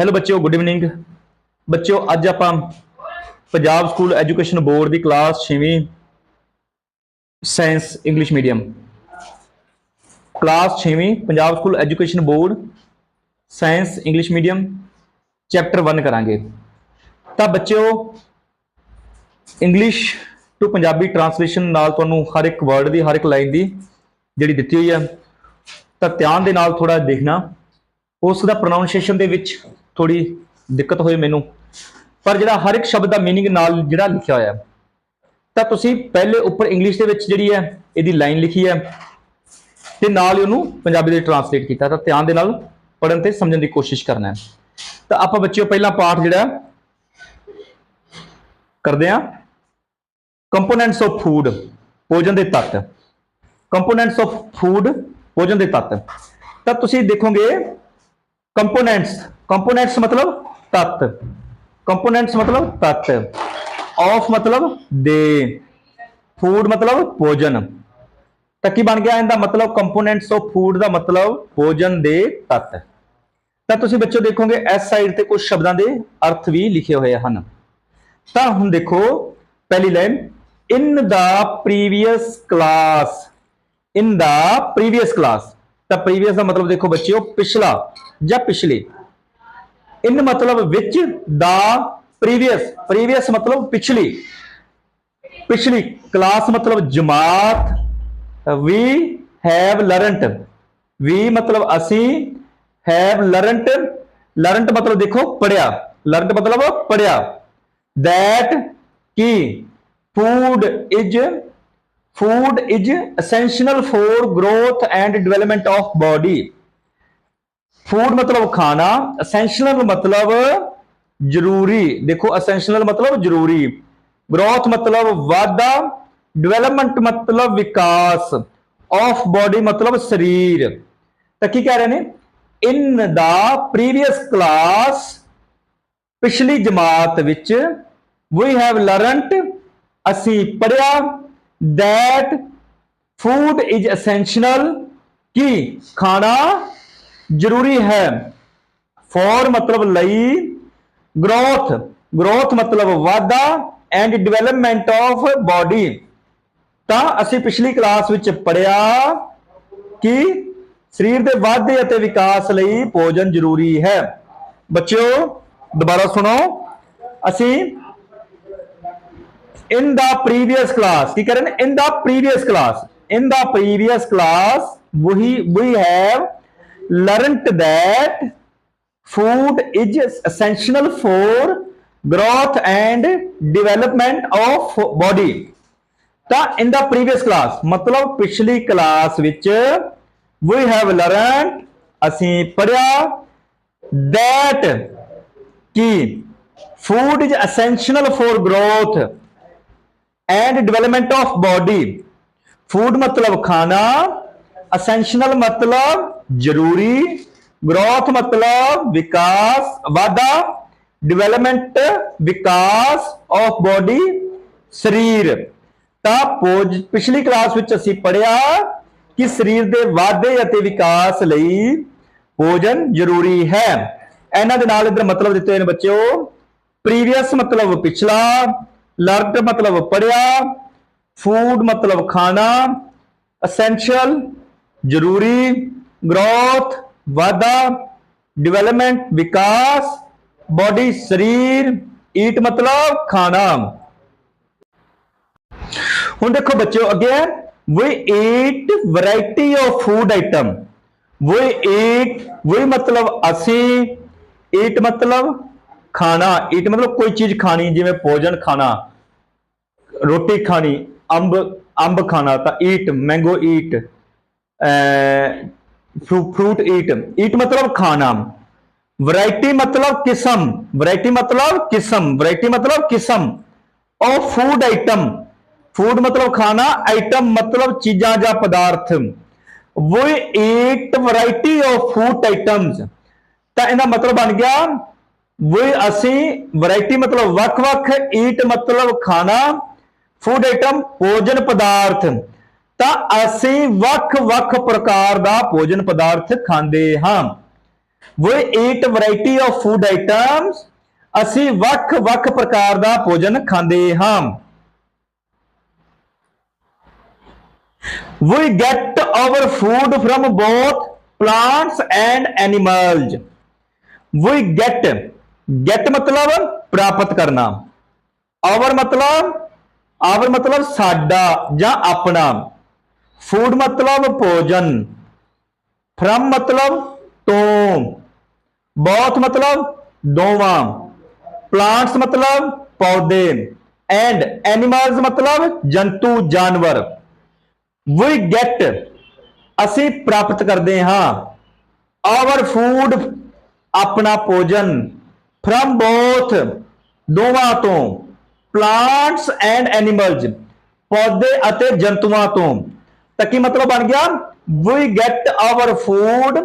Hello ਬੱਚਿਓ good evening ਬੱਚਿਓ, ਅੱਜ ਆਪਾਂ ਪੰਜਾਬ ਸਕੂਲ ਐਜੂਕੇਸ਼ਨ ਬੋਰਡ ਦੀ ਕਲਾਸ 6ਵੀਂ science English medium class 6ਵੀਂ Punjab school education board science English medium chapter 1 ਕਰਾਂਗੇ। ਤਾਂ ਬੱਚਿਓ ਇੰਗਲਿਸ਼ ਟੂ ਪੰਜਾਬੀ ਟ੍ਰਾਂਸਲੇਸ਼ਨ ਨਾਲ ਤੁਹਾਨੂੰ ਹਰ ਇੱਕ ਵਰਡ ਦੀ, ਹਰ ਇੱਕ ਲਾਈਨ ਦੀ ਜਿਹੜੀ ਦਿੱਤੀ ਹੋਈ ਹੈ, ਤਾਂ ਧਿਆਨ ਦੇ ਨਾਲ ਥੋੜਾ ਦੇਖਣਾ। ਉਸ ਦਾ ਪ੍ਰੋਨਾਂਸੀਏਸ਼ਨ ਦੇ ਵਿੱਚ ਥੋੜੀ ਦਿੱਕਤ ਹੋਈ ਮੈਨੂੰ ਪਰ ਜਿਹੜਾ ਹਰ ਇੱਕ ਸ਼ਬਦ ਦਾ मीनिंग ਨਾਲ ਜਿਹੜਾ ਲਿਖਿਆ ਹੋਇਆ ਹੈ, ਤਾਂ ਤੁਸੀਂ ਪਹਿਲੇ ਉੱਪਰ ਇੰਗਲਿਸ਼ ਦੇ ਵਿੱਚ ਜਿਹੜੀ ਹੈ ਇਹਦੀ ਲਾਈਨ ਲਿਖੀ ਹੈ ਤੇ ਨਾਲ ਹੀ ਉਹਨੂੰ ਪੰਜਾਬੀ ਦੇ ਟ੍ਰਾਂਸਲੇਟ ਕੀਤਾ ਤਾਂ ਧਿਆਨ ਦੇ ਨਾਲ ਪੜਨ ਤੇ ਸਮਝਣ ਦੀ ਕੋਸ਼ਿਸ਼ ਕਰਨਾ ਹੈ ਤਾਂ ਆਪਾਂ ਬੱਚਿਓ ਪਹਿਲਾ ਪਾਠ ਜਿਹੜਾ ਹੈ, ਕਰਦੇ ਹਾਂ ਕੰਪੋਨੈਂਟਸ ਆਫ ਫੂਡ ਭੋਜਨ ਦੇ ਤੱਤ ਕੰਪੋਨੈਂਟਸ ਆਫ ਫੂਡ ਭੋਜਨ ਦੇ ਤੱਤ ਤਾਂ ਤੁਸੀਂ ਦੇਖੋਗੇ ਕੰਪੋਨੈਂਟਸ ਕੰਪੋਨੈਂਟਸ ਮਤਲਬ ਤੱਤ। ਕੰਪੋਨੈਂਟਸ ਮਤਲਬ ਤੱਤ। ਆਫ ਮਤਲਬ ਦੇ। ਫੂਡ ਮਤਲਬ ਭੋਜਨ। ਤਾਂ ਕੀ ਬਣ ਗਿਆ ਇਹਦਾ ਮਤਲਬ ਕੰਪੋਨੈਂਟਸ ਆਫ ਫੂਡ ਦਾ ਮਤਲਬ ਭੋਜਨ ਦੇ ਤੱਤ। ਤਾਂ ਤੁਸੀਂ ਬੱਚੋ ਦੇਖੋਗੇ ਇਸ ਸਾਈਡ ਤੇ ਕੁਝ ਸ਼ਬਦਾਂ ਦੇ ਅਰਥ ਵੀ ਲਿਖੇ ਹੋਏ ਹਨ। ਤਾਂ ਹੁਣ ਦੇਖੋ ਪਹਿਲੀ line in the previous class in the previous class ਤਾਂ ਪ੍ਰੀਵੀਅਸ ਦਾ ਮਤਲਬ ਦੇਖੋ ਬੱਚਿਓ ਪਿਛਲਾ ਜਾਂ ਪਿਛਲੇ। ਇਨ ਮਤਲਬ ਵਿੱਚ ਦਾ ਪ੍ਰੀਵੀਅਸ ਪ੍ਰੀਵੀਅਸ ਮਤਲਬ ਪਿਛਲੀ। ਪਿਛਲੀ ਕਲਾਸ ਮਤਲਬ ਜਮਾਤ ਵੀ ਹੈਵ ਲਰਨਟ ਵੀ ਮਤਲਬ ਅਸੀਂ ਹੈਵ ਲਰਨਟ ਲਰਨਟ ਮਤਲਬ ਦੇਖੋ ਪੜਿਆ ਲਰਨਟ ਮਤਲਬ ਪੜਿਆ that ਕੀ? food is food is essential for growth and development of body food ਮਤਲਬ ਖਾਣਾ ਅਸੈਂਸ਼ੀਅਲ ਮਤਲਬ ਜ਼ਰੂਰੀ ਦੇਖੋ ਅਸੈਂਸ਼ੀਅਲ ਮਤਲਬ ਜ਼ਰੂਰੀ ਗਰੋਥ ਮਤਲਬ ਵਾਧਾ ਡਿਵੈਲਪਮੈਂਟ ਮਤਲਬ ਵਿਕਾਸ ਆਫ ਬਾਡੀ ਮਤਲਬ ਸਰੀਰ ਤਾਂ ਕੀ ਕਹਿ ਰਹੇ ਨੇ ਇਨ ਦਾ ਪ੍ਰੀਵੀਅਸ ਕਲਾਸ ਪਿਛਲੀ ਜਮਾਤ ਵਿੱਚ ਵੀ ਹੈਵ ਲਰਨਟ ਅਸੀਂ ਪੜਿਆ that ਫੂਡ ਇਜ਼ ਐਸੈਂਸ਼ੀਅਲ ਕਿ ਖਾਣਾ ਜ਼ਰੂਰੀ ਹੈ ਫॉर ਮਤਲਬ ਲਈ ਗਰੋਥ ਗਰੋਥ ਮਤਲਬ ਵਾਧਾ ਐਂਡ ਡਿਵੈਲਪਮੈਂਟ ਆਫ ਬਾਡੀ ਤਾਂ ਅਸੀਂ ਪਿਛਲੀ ਕਲਾਸ ਵਿੱਚ ਪੜਿਆ ਕਿ ਸਰੀਰ ਦੇ ਵਾਧੇ ਅਤੇ ਵਿਕਾਸ ਲਈ ਭੋਜਨ ਜ਼ਰੂਰੀ ਹੈ ਬੱਚਿਓ ਦੁਬਾਰਾ ਸੁਣੋ ਅਸੀਂ in the previous class ਕੀ ਕਰਨ in the previous class in the previous class we we have learnt that food is essential for growth and development of body ਤਾਂ in the previous class ਮਤਲਬ ਪਿਛਲੀ ਕਲਾਸ ਵਿੱਚ we have learned ਅਸੀਂ ਪੜਿਆ that ਕਿ food is essential for growth and development of body food ਮਤਲਬ ਖਾਣਾ essential ਮਤਲਬ ਜ਼ਰੂਰੀ, growth ਮਤਲਬ ਵਿਕਾਸ, ਵਾਧਾ, development, ਵਿਕਾਸ of body, ਸਰੀਰ। ਤਾਂ ਪਿਛਲੀ ਕਲਾਸ ਵਿੱਚ ਅਸੀਂ ਪੜਿਆ ਕਿ ਸਰੀਰ ਦੇ ਵਾਧੇ ਅਤੇ ਵਿਕਾਸ ਲਈ ਭੋਜਨ ਜ਼ਰੂਰੀ ਹੈ। ਇਹਨਾਂ ਦੇ ਨਾਲ ਇਧਰ ਮਤਲਬ ਦਿੱਤੇ ਹੋਏ ਨੇ ਬੱਚਿਓ ਪ੍ਰੀਵੀਅਸ ਮਤਲਬ ਪਿਛਲਾ ਲਰਡ ਮਤਲਬ ਪੜਿਆ ਫੂਡ ਮਤਲਬ ਖਾਣਾ ਅਸੈਂਸ਼ੀਅਲ ਜ਼ਰੂਰੀ। ਗਰੋਥ, ਵਾਧਾ, ਡਿਵੈਲਪਮੈਂਟ, ਵਿਕਾਸ, ਬਾਡੀ, ਸਰੀਰ, ਈਟ ਮਤਲਬ ਖਾਣਾ। ਹੁਣ ਦੇਖੋ ਬੱਚਿਓ ਅੱਗੇ ਹੈ we eat variety of food item we eat, we ਮਤਲਬ ਅਸੀਂ eat ਮਤਲਬ ਖਾਣਾ। eat ਮਤਲਬ ਕੋਈ ਚੀਜ਼ ਖਾਣੀ, ਜਿਵੇਂ ਭੋਜਨ ਖਾਣਾ, ਰੋਟੀ ਖਾਣੀ, ਅੰਬ ਅੰਬ ਖਾਣਾ, ਤਾਂ eat mango eat fruit eat. Eat ਮਤਲਬ ਖਾਣਾ। ਵੈਰਾਈਟੀ ਮਤਲਬ ਕਿਸਮ। ਵੈਰਾਈਟੀ ਮਤਲਬ ਕਿਸਮ। ਵੈਰਾਈਟੀ ਮਤਲਬ ਕਿਸਮ। of food item ਫੂਡ ਮਤਲਬ ਖਾਣਾ ਆਈਟਮ ਮਤਲਬ ਚੀਜ਼ਾਂ ਜਾਂ ਪਦਾਰਥ। We eat variety of food items ਤਾਂ ਇਹਦਾ ਮਤਲਬ ਬਣ ਗਿਆ, we ਅਸੀਂ ਵੈਰਾਈਟੀ ਮਤਲਬ ਵੱਖ-ਵੱਖ ਈਟ ਮਤਲਬ ਖਾਣਾ ਫੂਡ ਆਈਟਮ ਭੋਜਨ ਪਦਾਰਥ। ਤਾਂ ਅਸੀਂ ਵੱਖ-ਵੱਖ ਪ੍ਰਕਾਰ ਦਾ ਭੋਜਨ ਪਦਾਰਥ ਖਾਂਦੇ ਹਾਂ we eat variety of food items ਅਸੀਂ ਵੱਖ-ਵੱਖ ਪ੍ਰਕਾਰ ਦਾ ਭੋਜਨ ਖਾਂਦੇ ਹਾਂ we get our food from both plants and animals we get get ਮਤਲਬ ਪ੍ਰਾਪਤ ਕਰਨਾ our ਮਤਲਬ our ਮਤਲਬ ਸਾਡਾ ਜਾਂ ਆਪਣਾ ਫੂਡ ਮਤਲਬ ਭੋਜਨ from ਮਤਲਬ ਤੋਂ ਬਹੁਤ ਮਤਲਬ ਦੋਵਾਂ plants ਮਤਲਬ ਪੌਦੇ and animals ਮਤਲਬ ਜੰਤੂ ਜਾਨਵਰ we get ਅਸੀਂ ਪ੍ਰਾਪਤ ਕਰਦੇ ਹਾਂ our food ਆਪਣਾ ਭੋਜਨ from both ਦੋਵਾਂ ਤੋਂ plants and animals ਪੌਦੇ ਅਤੇ ਜੰਤੂਆਂ ਤੋਂ ਤਾਂ ਕੀ ਮਤਲਬ ਬਣ ਗਿਆ we get our food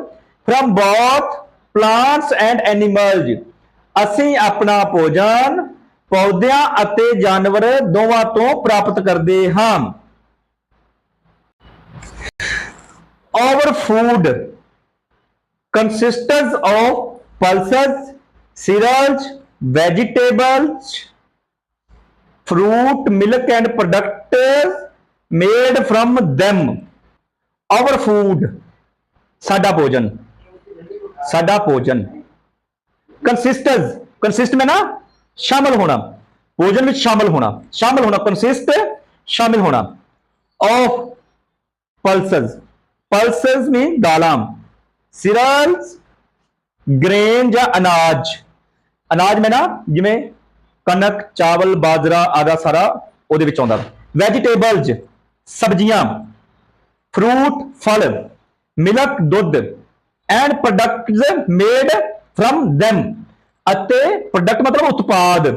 from both plants and animals ਅਸੀਂ ਆਪਣਾ ਭੋਜਨ ਪੌਦਿਆਂ ਅਤੇ ਜਾਨਵਰ ਦੋਵਾਂ ਤੋਂ ਪ੍ਰਾਪਤ ਕਰਦੇ ਹਾਂ our food consists of pulses cereals vegetables fruit milk and products made from them our food ਸਾਡਾ ਭੋਜਨ ਸਾਡਾ ਭੋਜਨ ਕੰਸਿਸਟਸ ਕੰਸਿਸਟ ਮੈਂ ਨਾ ਸ਼ਾਮਲ ਹੋਣਾ ਭੋਜਨ ਵਿੱਚ ਸ਼ਾਮਲ ਹੋਣਾ ਸ਼ਾਮਲ ਹੋਣਾ ਕੰਸਿਸਟ ਸ਼ਾਮਿਲ ਹੋਣਾ ਆਫ ਪਲਸਸ ਪਲਸਸ ਮੀਨ ਦਾਲਾਂ ਸਿਰਲਸ ਗ੍ਰੇਨ ਜਾਂ ਅਨਾਜ ਅਨਾਜ ਮੈਂ ਨਾ ਜਿਵੇਂ ਕਣਕ ਚਾਵਲ ਬਾਜਰਾ ਆਦਾ ਸਾਰਾ ਉਹਦੇ ਵਿੱਚ ਆਉਂਦਾ ਵੈਜੀਟੇਬਲਸ ਸਬਜ਼ੀਆਂ ਫਰੂਟ ਫਲ, ਮਿਲਕ, ਦੁੱਧ and products made from them ਅਤੇ ਪ੍ਰੋਡਕਟ ਮਤਲਬ ਉਤਪਾਦ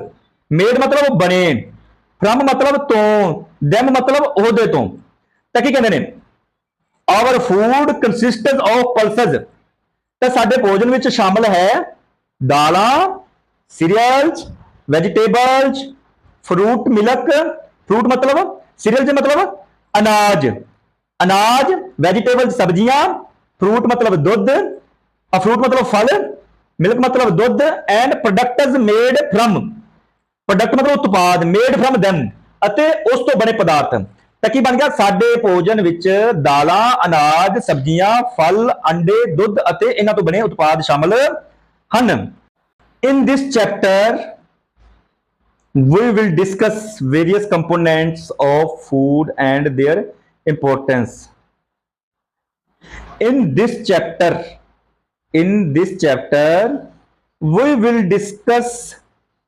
ਮੇਡ ਮਤਲਬ ਬਣੇ ਫਰਮ ਮਤਲਬ ਤੋਂ, them ਮਤਲਬ ਉਹਦੇ ਤੋਂ। ਤਾਂ ਕੀ ਕਹਿੰਦੇ ਨੇ? Our food consists of pulses ਤਾਂ ਸਾਡੇ ਭੋਜਨ ਵਿੱਚ ਸ਼ਾਮਲ ਹੈ ਦਾਲਾਂ cereals vegetables fruit milk fruit ਮਤਲਬ ਸੀਰੀਅਲ ਮਤਲਬ ਅਨਾਜ। ਅਨਾਜ ਵੈਜੀਟੇਬਲ ਸਬਜ਼ੀਆਂ ਫਰੂਟ ਮਤਲਬ ਦੁੱਧ ਅ ਫਰੂਟ ਮਤਲਬ ਫਲ ਮਿਲਕ ਮਤਲਬ ਦੁੱਧ and products made from product ਮਤਲਬ ਉਤਪਾਦ ਮੇਡ ਫਰਮ them, ਅਤੇ ਉਸ ਤੋਂ ਬਣੇ ਪਦਾਰਥ। ਤਾਂ ਕੀ ਬਣ ਗਿਆ? ਸਾਡੇ ਭੋਜਨ ਵਿੱਚ ਦਾਲਾਂ, ਅਨਾਜ, ਸਬਜ਼ੀਆਂ, ਫਲ, ਅੰਡੇ, ਦੁੱਧ ਅਤੇ ਇਹਨਾਂ ਤੋਂ ਬਣੇ ਉਤਪਾਦ ਸ਼ਾਮਲ ਹਨ। In this chapter we will discuss various components of food and their importance in this chapter in this chapter we will discuss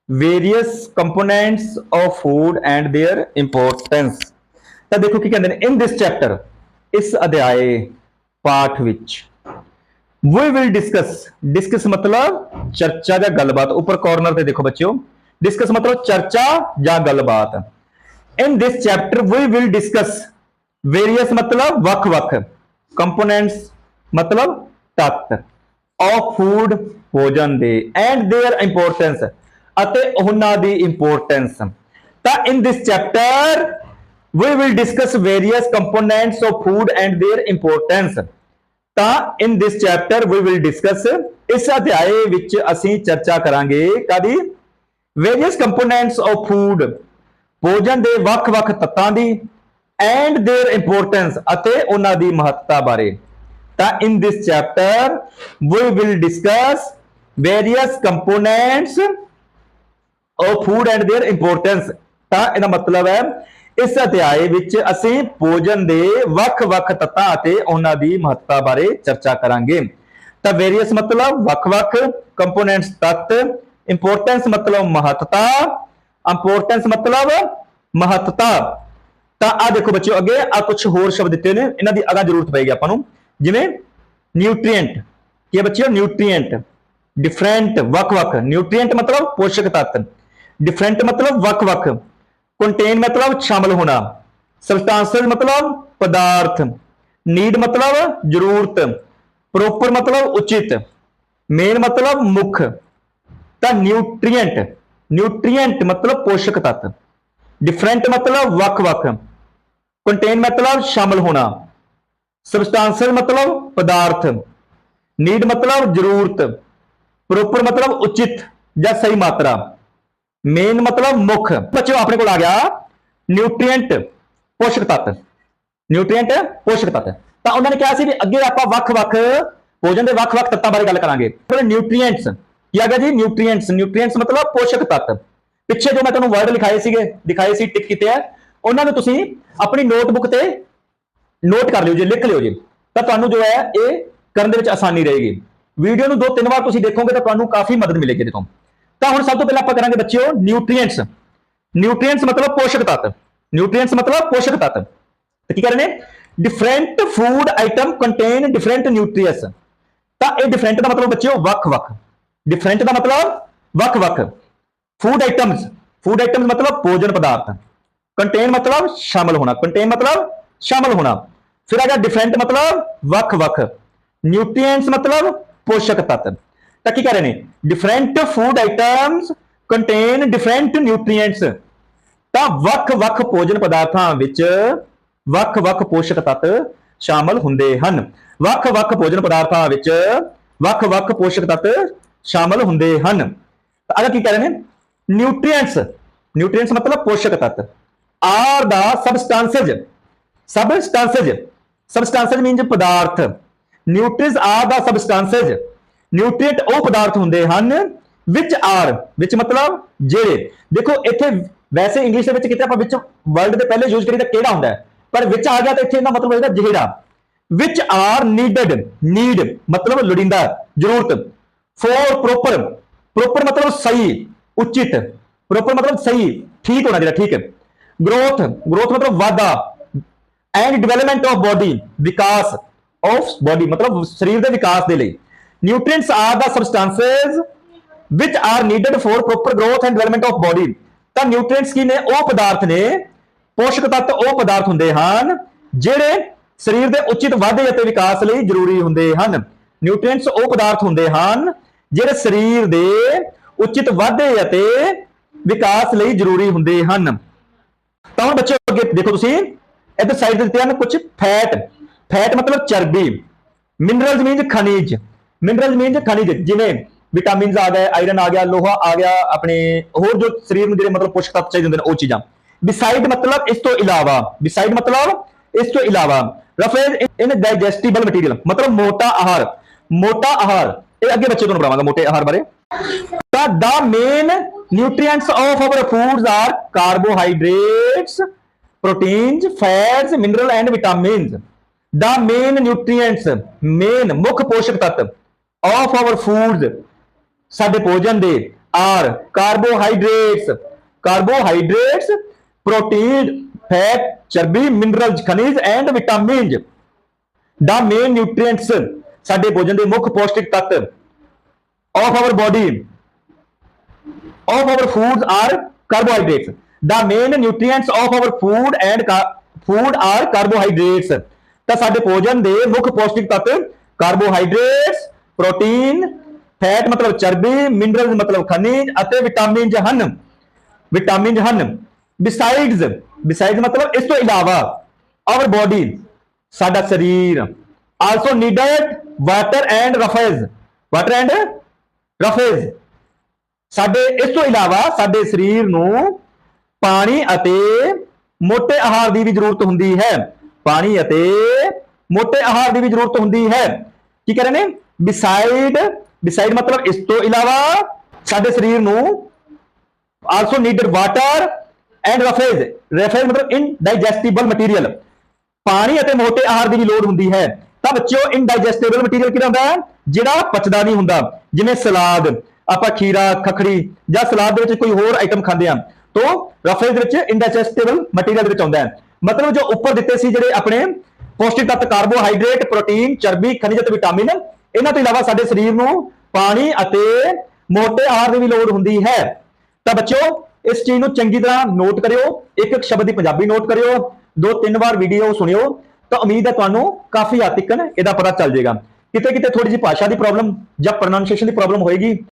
various components of food and their importance ਤਾਂ ਦੇਖੋ ਕੀ ਕਹਿੰਦੇ ਨੇ in this chapter ਇਸ ਅਧਿਆਏ ਪਾਠ ਵਿੱਚ we will discuss discuss ਮਤਲਬ ਚਰਚਾ ਜਾਂ ਗੱਲਬਾਤ ਉੱਪਰ ਕਾਰਨਰ ਤੇ ਦੇਖੋ ਬੱਚਿਓ discuss ਮਤਲਬ ਚਰਚਾ ਜਾਂ ਗੱਲਬਾਤ in this chapter we will discuss various ਮਤਲਬ ਵੱਖ-ਵੱਖ components ਮਤਲਬ ਤੱਤ of food ਭੋਜਨ ਦੇ and their importance ਅਤੇ ਉਹਨਾਂ ਦੀ ਇੰਪੋਰਟੈਂਸ ਤਾਂ in this chapter we will discuss various components of food and their importance ਤਾਂ in this chapter we will discuss ਇਸ ਅਧਿਆਏ ਵਿੱਚ ਅਸੀਂ ਚਰਚਾ ਕਰਾਂਗੇ ਕਦੀ ਵੇਰੀਅਸ ਕੰਪੋਨੈਂਟਸ ਆਫ ਫੂਡ ਭੋਜਨ ਦੇ ਵੱਖ-ਵੱਖ ਤੱਤਾਂ ਦੀ ਐਂਡ देयर ਇੰਪੋਰਟੈਂਸ ਅਤੇ ਉਹਨਾਂ ਦੀ ਮਹੱਤਤਾ ਬਾਰੇ ਤਾਂ in this chapter we will discuss various components of food and their importance ਤਾਂ ਇਹਦਾ ਮਤਲਬ ਹੈ ਇਸ ਅਧਿਆਏ ਵਿੱਚ ਅਸੀਂ ਭੋਜਨ ਦੇ ਵੱਖ-ਵੱਖ ਤੱਤਾਂ ਅਤੇ ਉਹਨਾਂ ਦੀ ਮਹੱਤਤਾ ਬਾਰੇ ਚਰਚਾ ਕਰਾਂਗੇ ਤਾਂ ਵੇਰੀਅਸ ਮਤਲਬ ਵੱਖ-ਵੱਖ ਕੰਪੋਨੈਂਟਸ ਤੱਤ ਇੰਪੋਰਟੈਂਸ ਮਤਲਬ ਮਹੱਤਤਾ ਇੰਪੋਰਟੈਂਸ ਮਤਲਬ ਮਹੱਤਤਾ। ਤਾਂ ਆ ਦੇਖੋ ਬੱਚਿਓ ਅੱਗੇ ਆ ਕੁਝ ਹੋਰ ਸ਼ਬਦ ਦਿੱਤੇ ਨੇ, ਇਹਨਾਂ ਦੀ ਅਗਾ ਜ਼ਰੂਰਤ ਪਏਗੀ ਆਪਾਂ ਨੂੰ। ਜਿਵੇਂ ਨਿਊਟ੍ਰੀਐਂਟ ਕੀ ਹੈ ਬੱਚਿਓ? ਨਿਊਟ੍ਰੀਐਂਟ ਡਿਫਰੈਂਟ ਵੱਖ-ਵੱਖ। ਨਿਊਟ੍ਰੀਐਂਟ ਮਤਲਬ ਪੋਸ਼ਕ ਤੱਤ। ਡਿਫਰੈਂਟ ਮਤਲਬ ਵੱਖ-ਵੱਖ। ਕੰਟੇਨ ਮਤਲਬ ਸ਼ਾਮਲ ਹੋਣਾ। ਸਬਸਟੈਂਸ਼ੀਅਲ ਮਤਲਬ ਪਦਾਰਥ। ਨੀਡ ਮਤਲਬ ਜ਼ਰੂਰਤ। ਪ੍ਰੋਪਰ ਮਤਲਬ ਉਚਿਤ। ਮੇਨ ਮਤਲਬ ਮੁੱਖ। ਤਾਂ ਨਿਊਟ੍ਰੀਐਂਟ ਨਿਊਟ੍ਰੀਐਂਟ ਮਤਲਬ ਪੋਸ਼ਕ ਤੱਤ। ਡਿਫਰੈਂਟ ਮਤਲਬ ਵੱਖ-ਵੱਖ। ਕੰਟੇਨ ਮਤਲਬ ਸ਼ਾਮਲ ਹੋਣਾ। ਸਬਸਟੈਂਸ਼ੀਅਲ ਮਤਲਬ ਪਦਾਰਥ। ਨੀਡ ਮਤਲਬ ਜ਼ਰੂਰਤ। ਪ੍ਰੋਪਰ ਮਤਲਬ ਉਚਿਤ ਜਾਂ ਸਹੀ ਮਾਤਰਾ। ਮੇਨ ਮਤਲਬ ਮੁੱਖ। ਬੱਚਿਓ, ਆਪਣੇ ਕੋਲ ਆ ਗਿਆ ਨਿਊਟ੍ਰੀਐਂਟ ਪੋਸ਼ਕ ਤੱਤ। ਨਿਊਟ੍ਰੀਐਂਟ ਪੋਸ਼ਕ ਤੱਤ। ਤਾਂ ਉਹਨਾਂ ਨੇ ਕਿਹਾ ਸੀ ਵੀ ਅੱਗੇ ਆਪਾਂ ਵੱਖ-ਵੱਖ ਭੋਜਨ ਦੇ ਵੱਖ-ਵੱਖ ਤੱਤਾਂ ਬਾਰੇ ਗੱਲ ਕਰਾਂਗੇ। ਫਿਰ ਨਿਊਟ੍ਰੀਐਂਟਸ ਕੀ ਆ ਗਿਆ ਜੀ? ਨਿਊਟ੍ਰੀਐਂਟਸ ਨਿਊਟ੍ਰੀਐਂਟਸ ਮਤਲਬ ਪੋਸ਼ਕ ਤੱਤ। ਪਿੱਛੇ ਜੋ ਮੈਂ ਤੁਹਾਨੂੰ ਵਰਡ ਲਿਖਾਏ ਸੀਗੇ, ਦਿਖਾਏ ਸੀ ਟਿਕ ਕੀਤੇ ਆ, ਉਹਨਾਂ ਨੂੰ ਤੁਸੀਂ ਆਪਣੀ ਨੋਟਬੁੱਕ ਤੇ ਨੋਟ ਕਰ ਲਿਓ ਜੀ, ਲਿਖ ਲਿਓ ਜੀ। ਤਾਂ ਤੁਹਾਨੂੰ ਜੋ ਹੈ, ਇਹ ਕਰਨ ਦੇ ਵਿੱਚ ਆਸਾਨੀ ਰਹੇਗੀ। ਵੀਡੀਓ ਨੂੰ ਦੋ ਤਿੰਨ ਵਾਰ ਤੁਸੀਂ ਦੇਖੋਗੇ ਤਾਂ ਤੁਹਾਨੂੰ ਕਾਫੀ ਮਦਦ ਮਿਲੇਗੀ ਇਹਦੇ ਤੋਂ। ਤਾਂ ਹੁਣ ਸਭ ਤੋਂ ਪਹਿਲਾਂ ਆਪਾਂ ਕਰਾਂਗੇ ਬੱਚਿਓ ਨਿਊਟ੍ਰੀਐਂਟਸ ਨਿਊਟ੍ਰੀਐਂਟਸ ਮਤਲਬ ਪੋਸ਼ਕ ਤੱਤ। ਨਿਊਟ੍ਰੀਐਂਟਸ ਮਤਲਬ ਪੋਸ਼ਕ ਤੱਤ। ਤੇ ਕੀ ਕਰਨੇ? Different food item contain different nutrients ਤਾਂ ਇਹ ਡਿਫਰੈਂਟ ਦਾ ਮਤਲਬ ਬੱਚਿਓ ਵੱਖ-ਵੱਖ। ਡਿਫਰੈਂਟ ਦਾ ਮਤਲਬ ਵੱਖ-ਵੱਖ ਫੂਡ ਆਈਟਮਸ ਫੂਡ ਆਈਟਮਸ ਮਤਲਬ ਭੋਜਨ ਪਦਾਰਥ। ਕੰਟੇਨ ਮਤਲਬ ਸ਼ਾਮਲ ਹੋਣਾ। ਕੰਟੇਨ ਮਤਲਬ ਸ਼ਾਮਲ ਹੋਣਾ। ਫਿਰ ਆ ਗਿਆ ਡਿਫਰੈਂਟ ਮਤਲਬ ਵੱਖ-ਵੱਖ ਨਿਊਟ੍ਰੀਐਂਟਸ ਮਤਲਬ ਪੋਸ਼ਕ ਤੱਤ। ਤਾਂ ਕੀ ਕਰ ਰਹੇ ਨੇ? Different food items contain different nutrients ਤਾਂ ਵੱਖ-ਵੱਖ ਭੋਜਨ ਪਦਾਰਥਾਂ ਵਿੱਚ ਵੱਖ-ਵੱਖ ਪੋਸ਼ਕ ਤੱਤ ਸ਼ਾਮਲ ਹੁੰਦੇ ਹਨ। ਵੱਖ-ਵੱਖ ਭੋਜਨ ਪਦਾਰਥਾਂ ਵਿੱਚ ਵੱਖ-ਵੱਖ ਪੋਸ਼ਕ ਤੱਤ ਸ਼ਾਮਲ ਹੁੰਦੇ ਹਨ। ਤਾਂ ਅਗਰ ਕੀ ਕਹਿ ਰਹੇ ਨੇ? ਨਿਊਟ੍ਰੀਐਂਟਸ ਨਿਊਟ੍ਰੀਐਂਟਸ ਮਤਲਬ ਪੋਸ਼ਕ ਤੱਤ। Are the substances substances substances means ਪਦਾਰਥ। Nutrients are the substances nutrient ਉਹ ਪਦਾਰਥ ਹੁੰਦੇ ਹਨ ਵਿੱਚ ਆਰ ਵਿੱਚ ਮਤਲਬ ਜਿਹੜੇ। ਦੇਖੋ, ਇੱਥੇ ਵੈਸੇ ਇੰਗਲਿਸ਼ ਦੇ ਵਿੱਚ ਕਿਤੇ ਆਪਾਂ ਵਿੱਚ ਵਰਡ ਦੇ ਪਹਿਲੇ ਯੂਜ਼ ਕਰੀ ਤਾਂ ਕਿਹੜਾ ਹੁੰਦਾ ਹੈ? ਪਰ ਵਿੱਚ ਆ ਗਿਆ ਤਾਂ ਇੱਥੇ ਇਹਦਾ ਮਤਲਬ ਹੋਏਗਾ ਜਿਹੜਾ। ਵਿੱਚ ਆਰ ਨੀਡਡ ਨੀਡ ਮਤਲਬ ਲੋੜੀਂਦਾ, ਜ਼ਰੂਰਤ। ਫੋਰ ਪ੍ਰੋਪਰ ਪ੍ਰੋਪਰ ਮਤਲਬ ਸਹੀ, ਉਚਿਤ ਪ੍ਰੋਪਰ ਮਤਲਬ ਸਹੀ, ਠੀਕ ਹੋਣਾ ਜਿਹੜਾ ਠੀਕ ਹੈ। ਗਰੋਥ ਗਰੋਥ ਮਤਲਬ ਵਾਧਾ ਐਂਡ ਡਿਵੈਲਪਮੈਂਟ ਆਫ ਬੋਡੀ ਵਿਕਾਸ ਆਫ ਬੋਡੀ ਮਤਲਬ ਸਰੀਰ ਦੇ ਵਿਕਾਸ ਦੇ ਲਈ। Nutrients are the substances which are needed for proper growth and development of body ਤਾਂ ਨਿਊਟ੍ਰੀਐਂਟਸ ਕੀ ਨੇ? ਉਹ ਪਦਾਰਥ ਨੇ। ਪੋਸ਼ਕ ਤੱਤ ਉਹ ਪਦਾਰਥ ਹੁੰਦੇ ਹਨ, ਜਿਹੜੇ ਸਰੀਰ ਦੇ ਉਚਿਤ ਵਾਧੇ ਅਤੇ ਵਿਕਾਸ ਲਈ ਜ਼ਰੂਰੀ ਹੁੰਦੇ ਹਨ। ਨਿਊਟ੍ਰੀਐਂਟਸ ਉਹ ਪਦਾਰਥ ਹੁੰਦੇ ਹਨ ਜਿਹੜੇ ਸਰੀਰ ਦੇ ਉਚਿਤ ਵਾਧੇ ਅਤੇ ਵਿਕਾਸ ਲਈ ਜ਼ਰੂਰੀ ਹੁੰਦੇ ਹਨ। ਤਾਂ ਹੁਣ ਬੱਚੇ ਅੱਗੇ ਦੇਖੋ ਤੁਸੀਂ, ਇੱਧਰ ਸਾਈਡ ਤੇ ਦਿੱਤੇ ਹਨ ਕੁਝ ਫੈਟ ਫੈਟ ਮਤਲਬ ਚਰਬੀ। ਮਿਨਰਲਸ ਮੀਨਸ ਖਣਿਜ। ਮਿਨਰਲਸ ਮੀਨਸ ਖਣਿਜ, ਜਿਵੇਂ ਵਿਟਾਮਿਨਸ ਆ ਗਏ ਆਇਰਨ ਆ ਗਿਆ, ਲੋਹਾ ਆ ਗਿਆ, ਆਪਣੇ ਹੋਰ ਜੋ ਸਰੀਰ ਨੂੰ ਜਿਹੜੇ ਮਤਲਬ ਪੋਸ਼ਕ ਤੱਤ ਚਾਹੀਦੇ ਹੁੰਦੇ ਨੇ, ਉਹ ਚੀਜ਼ਾਂ। ਬਿਸਾਈਡ ਮਤਲਬ ਇਸ ਤੋਂ ਇਲਾਵਾ ਬਿਸਾਈਡ ਮਤਲਬ ਇਸ ਤੋਂ ਇਲਾਵਾ ਰਫੇਜ਼ ਇਨ ਡਾਈਜੈਸਟੀਬਲ ਮਟੀਰੀਅਲ ਮਤਲਬ ਮੋਟਾ ਆਹਾਰ। ਮੋਟਾ ਆਹਾਰ। ਇਹ ਅੱਗੇ ਬੱਚੇ ਤੁਹਾਨੂੰ ਪੜਾਵਾਂਗਾ ਮੋਟੇ ਆਹਾਰ ਬਾਰੇ। ਤਾਂ the main nutrients of our foods are carbohydrates proteins fats mineral and vitamins the main nutrients main ਮੁੱਖ ਪੋਸ਼ਕ ਤੱਤ ਆਫ ਆਵਰ ਫੂਡਸ ਸਾਡੇ ਭੋਜਨ ਦੇ are carbohydrates carbohydrates protein fat ਚਰਬੀ ਮਿਨਰਲਸ ਖਣਿਜ and vitamins the main nutrients ਸਾਡੇ ਭੋਜਨ ਦੇ ਮੁੱਖ ਪੌਸ਼ਟਿਕ ਤੱਤ of our body of our foods are carbohydrates. The main nutrients of our food and ca- food are carbohydrates. ਤਾਂ ਸਾਡੇ ਭੋਜਨ ਦੇ ਮੁੱਖ ਪੌਸ਼ਟਿਕ ਤੱਤ ਕਾਰਬੋਹਾਈਡਰੇਟਸ ਪ੍ਰੋਟੀਨ ਫੈਟ ਮਤਲਬ ਚਰਬੀ ਮਿਨਰਲਸ ਮਤਲਬ ਖਣਿਜ ਅਤੇ ਵਿਟਾਮਿਨਸ ਹਨ। ਵਿਟਾਮਿਨਸ ਹਨ। ਬਿਸਾਈਡਸ ਬਿਸਾਈਡਸ ਮਤਲਬ ਇਸ ਤੋਂ ਇਲਾਵਾ ਆਵਰ ਬੋਡੀ ਸਾਡਾ ਸਰੀਰ also needed water and roughage water and roughage ਸਾਡੇ ਇਸ ਤੋਂ ਇਲਾਵਾ ਸਾਡੇ ਸਰੀਰ ਨੂੰ ਪਾਣੀ ਅਤੇ ਮੋਟੇ ਆਹਾਰ ਦੀ ਵੀ ਜ਼ਰੂਰਤ ਹੁੰਦੀ ਹੈ। ਪਾਣੀ ਅਤੇ ਮੋਟੇ ਆਹਾਰ ਦੀ ਵੀ ਜ਼ਰੂਰਤ ਹੁੰਦੀ ਹੈ। ਕੀ ਕਹ ਰਹੇ ਨੇ? ਬਿਸਾਈਡ ਬਿਸਾਈਡ ਮਤਲਬ ਇਸ ਤੋਂ ਇਲਾਵਾ ਸਾਡੇ ਸਰੀਰ ਨੂੰ also needed water and roughage roughage ਮਤਲਬ ਇਨ ਡਾਈਜੈਸਟੀਬਲ ਮਟੀਰੀਅਲ ਪਾਣੀ ਅਤੇ ਮੋਟੇ ਆਹਾਰ ਦੀ ਵੀ ਲੋੜ ਹੁੰਦੀ ਹੈ। ਤਾਂ ਬੱਚਿਓ ਇਨਡਾਈਜੈਸਟੇਬਲ ਮਟੀਰੀਅਲ ਕਿਹੜਾ ਹੁੰਦਾ ਹੈ? ਜਿਹੜਾ ਪਚਦਾ ਨਹੀਂ ਹੁੰਦਾ। ਜਿਵੇਂ ਸਲਾਦ, ਆਪਾਂ ਖੀਰਾ, ਖਖੜੀ ਜਾਂ ਸਲਾਦ ਦੇ ਵਿੱਚ ਕੋਈ ਹੋਰ ਆਈਟਮ ਖਾਂਦੇ ਆ ਤੋਂ ਰਫੇਜ਼ ਦੇ ਵਿੱਚ ਇਨਡਾਈਜੈਸਟੇਬਲ ਮਟੀਰੀਅਲ ਦੇ ਵਿੱਚ ਆਉਂਦਾ ਹੈ। ਮਤਲਬ ਜੋ ਉੱਪਰ ਦਿੱਤੇ ਸੀ ਜਿਹੜੇ ਆਪਣੇ ਪੌਸ਼ਟਿਕ ਤੱਤ ਕਾਰਬੋਹਾਈਡਰੇਟ ਪ੍ਰੋਟੀਨ ਚਰਬੀ, ਖਣਿਜ ਅਤੇ ਵਿਟਾਮਿਨ ਇਹਨਾਂ ਤੋਂ ਇਲਾਵਾ ਸਾਡੇ ਸਰੀਰ ਨੂੰ ਪਾਣੀ ਅਤੇ ਮੋਟੇ ਆਹਾਰ ਦੀ ਵੀ ਲੋੜ ਹੁੰਦੀ ਹੈ। ਤਾਂ ਬੱਚਿਓ, ਇਸ ਚੀਜ਼ ਨੂੰ ਚੰਗੀ ਤਰ੍ਹਾਂ ਨੋਟ ਕਰਿਓ। ਇੱਕ ਇੱਕ ਸ਼ਬਦ ਦੀ ਪੰਜਾਬੀ ਨੋਟ ਕਰਿਓ। ਦੋ ਤਿੰਨ ਵਾਰ ਵੀਡੀਓ ਸੁਣਿਓ। ਤਾਂ ਉਮੀਦ ਹੈ ਤੁਹਾਨੂੰ ਕਾਫੀ ਹੱਦ ਤੱਕ ਇਹਦਾ ਪਤਾ ਚੱਲ ਜਾਏਗਾ। ਕਿਤੇ ਕਿਤੇ ਥੋੜੀ ਜਿਹੀ ਭਾਸ਼ਾ ਦੀ ਪ੍ਰੋਬਲਮ ਜਾਂ ਪ੍ਰੋਨਾਂਸੀਏਸ਼ਨ ਦੀ ਪ੍ਰੋਬਲਮ ਹੋਏਗੀ।